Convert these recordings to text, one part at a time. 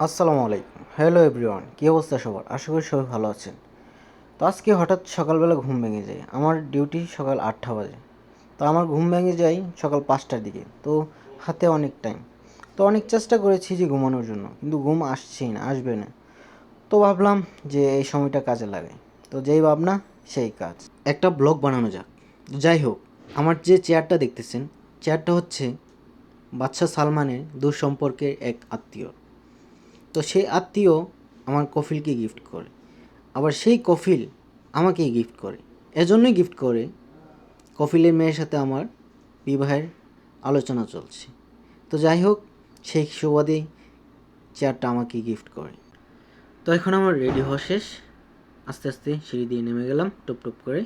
আসসালামু আলাইকুম। Hello everyone কী অবস্থা সবার? আশা করি সবাই ভালো আছেন। তো আজকে হঠাৎ সকালবেলা ঘুম ভেঙে যায়। আমার ডিউটি সকাল আটটা বাজে। তো আমার ঘুম ভেঙে যায় সকাল পাঁচটার দিকে। তো হাতে অনেক টাইম তো অনেক চেষ্টা করেছি যে ঘুমানোর জন্য, কিন্তু ঘুম আসছেই না, আসবে না। তো ভাবলাম যে এই সময়টা কাজে লাগে তো যেই ভাবনা, সেই কাজ। একটা ব্লগ বানানো যাক। যাই হোক, আমার যে চেয়ারটা দেখতেছেন চেয়ারটা হচ্ছে বাদশাহ সালমানের দূর সম্পর্কের এক আত্মীয় তো সেই আত্মীয় আমার কফিলকে গিফট করে। আবার সেই কফিল আমাকেই গিফট করে। এজন্যই গিফট করে কফিলের মেয়ের সাথে আমার বিবাহের আলোচনা চলছে। তো যাই হোক, সেই সুবাদেই চেয়ারটা আমাকে গিফট করে। তো এখন আমার রেডি হওয়া শেষ। আস্তে আস্তে সিঁড়ি দিয়ে নেমে গেলাম, টুপ টুপ করে।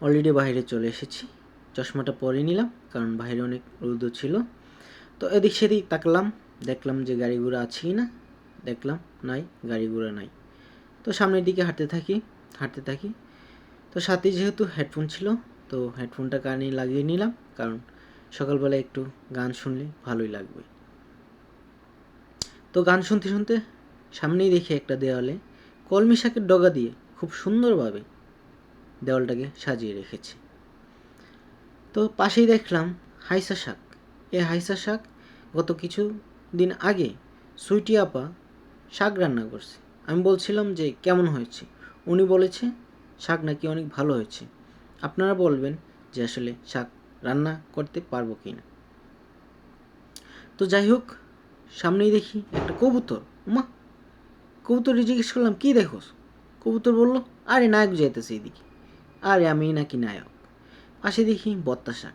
অলরেডি বাইরে চলে এসেছি। চশমাটা পরে নিলাম, কারণ বাইরে অনেক রোদ ছিল। তো এদিক সেদিক তাকলাম, দেখলাম যে গাড়ি ঘোড়া আছে কি না। দেখলাম, নাই, গাড়ি ঘোড়া নাই। তো সামনের দিকে হাঁটতে থাকি হাঁটতে থাকি। তো সাথে যেহেতু হেডফোন ছিল, তো হেডফোনটা কানে লাগিয়ে নিলাম, কারণ সকালবেলা একটু গান শুনলে ভালোই লাগবে। তো গান শুনতে শুনতে সামনেই দেখি একটা দেওয়ালে কলমি শাকের ডগা দিয়ে খুব সুন্দরভাবে দেওয়ালটাকে সাজিয়ে রেখেছে। তো পাশেই দেখলাম হাইসা শাক। এই হাইসা শাক গত কিছু দিন আগে সুইটি আপা শাক রান্না করছে। আমি বলছিলাম যে, কেমন হয়েছে? উনি বলেছে, শাক নাকি অনেক ভালো হয়েছে। আপনারা বলবেন যে, আসলে শাক রান্না করতে পারব কি না? তো যাই হোক, সামনেই দেখি একটা কবুতর। উমা! কবুতরে জিজ্ঞেস করলাম, কী দেখোস? কবুতর বলল, আরে, নায়ক যাইতেছে এইদিকে। আরে, আমি নাকি নায়ক। পাশে দেখি বত্তা শাক।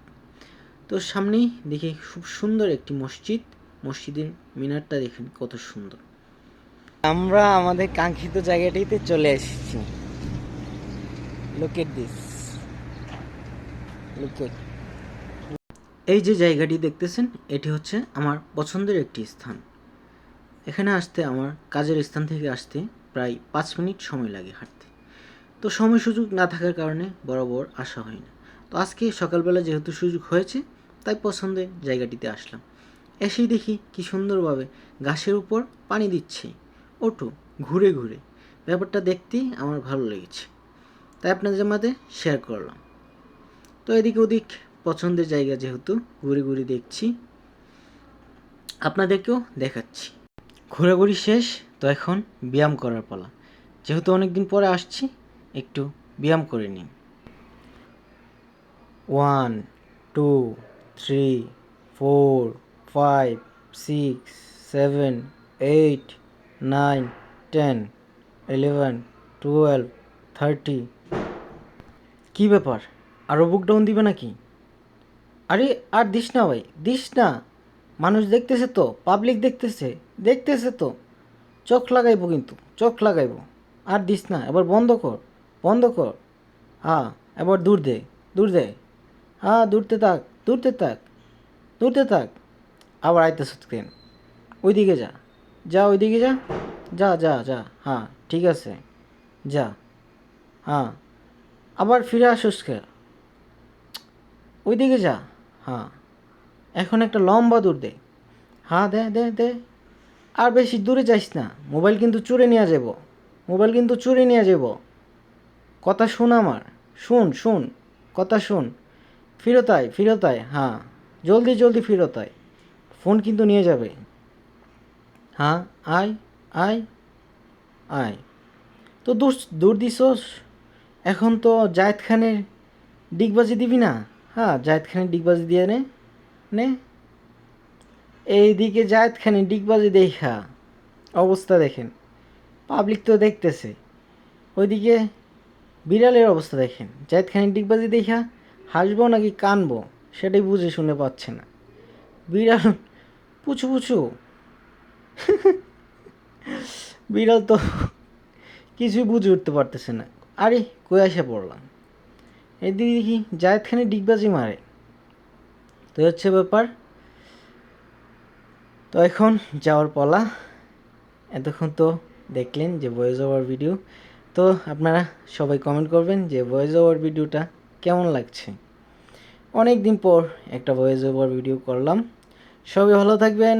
তো সামনেই দেখি খুব সুন্দর একটি মসজিদ। মসজিদের মিনারটা দেখেন কত সুন্দর। আমরা আমাদের কাঙ্ক্ষিত জায়গাটিতে চলে এসেছি। লোকেট দিস লোকেট এই যে জায়গাটি দেখতেছেন, এটি হচ্ছে আমার পছন্দের একটি স্থান। এখানে আসতে আমার কাজের স্থান থেকে আসতে প্রায় পাঁচ মিনিট সময় লাগে হাঁটতে। তো সময় সুযোগ না থাকার কারণে বরাবর আসা হয় না। তো আজকে সকালবেলা যেহেতু সুযোগ হয়েছে, তাই পছন্দের জায়গাটিতে আসলাম। এসেই দেখি কি সুন্দরভাবে গাছের উপর পানি দিচ্ছে। ওটু, ঘুরে ঘুরে। ব্যাপারটা দেখতেই আমার ভালো লেগেছে। তাই আপনাদের মাঝে শেয়ার করলাম। তো এদিকে ওদিক পছন্দের জায়গা যেহেতু, ঘুরে ঘুরে দেখছি। আপনাদেরকেও দেখাচ্ছি। ঘোরাঘুরি শেষ, তো এখন ব্যায়াম করার পালা। যেহেতু অনেক দিন পরে আসছি, একটু ব্যায়াম করে নিন। One, two, three, four, five, six, seven, eight nine, ten, eleven, twelve, thirty. কী ব্যাপার? আরও বুক ডাউন দিবে নাকি? আরে, আর দিস না ভাই, দিস না। মানুষ দেখতেছে তো পাবলিক দেখতেছে দেখতেছে তো। চোখ লাগাইবো কিন্তু, চোখ লাগাইবো। আর দিস না, এবার বন্ধ কর বন্ধ কর। হ্যাঁ এবার দূর দে দূর দে। হ্যাঁ দূরতে থাক দূরতে থাক দূরতে থাক। আবার আইতে কেন ওইদিকে যা। যা ওইদিকে যা। যা যা যা। হ্যাঁ ঠিক আছে। যা। হ্যাঁ। আবার ফিরে আসুস ওইদিকে যা। হ্যাঁ। এখন একটা লম্বা দূর দে। হ্যাঁ দে দে দে। আর বেশি দূরে যাইস না। মোবাইল কিন্তু চুরে নিয়ে যাব। মোবাইল কিন্তু চুরে নিয়ে যাব। কথা শুন আমার। শুন শুন। কথা শুন। ফিরত আয় ফিরত হ্যাঁ। জলদি জলদি ফিরত আয় ফোন কিন্তু নিয়ে যাবে। হ্যাঁ আয় আয় আয় তো দূর দূর দিছস? এখন তো জায়দ খানের ডিগবাজি দিবি না? হ্যাঁ জায়দ খানের ডিগবাজি দিয়ে নে নে। এইদিকে জায়দ খানের ডিগবাজি দেখা, অবস্থা দেখেন। পাবলিক তো দেখতেছে। ওইদিকে বিড়ালের অবস্থা দেখেন। জায়দ খানের ডিগবাজি দেখা, হাসবো নাকি কানবো? সেটাই বুঝে শুনে পাচ্ছে না। বিড়াল পুচু পুচু বিড়াল তো কিছুই বুঝে উঠতে পারতেছে না। আরে, কই আসে পড়লাম? এদিকে দেখি জায়দ খানে ডিগবাজি মারে। তো হচ্ছে ব্যাপার। তো এখন যাওয়ার পলা। এতক্ষণ তো দেখলেন যে ভয়েস ওভার ভিডিও তো আপনারা সবাই কমেন্ট করবেন যে ভয়েস ওভার ভিডিওটা কেমন লাগছে। অনেক দিন পর একটা ভয়েস ওভার ভিডিও করলাম। সবাই ভালো থাকবেন।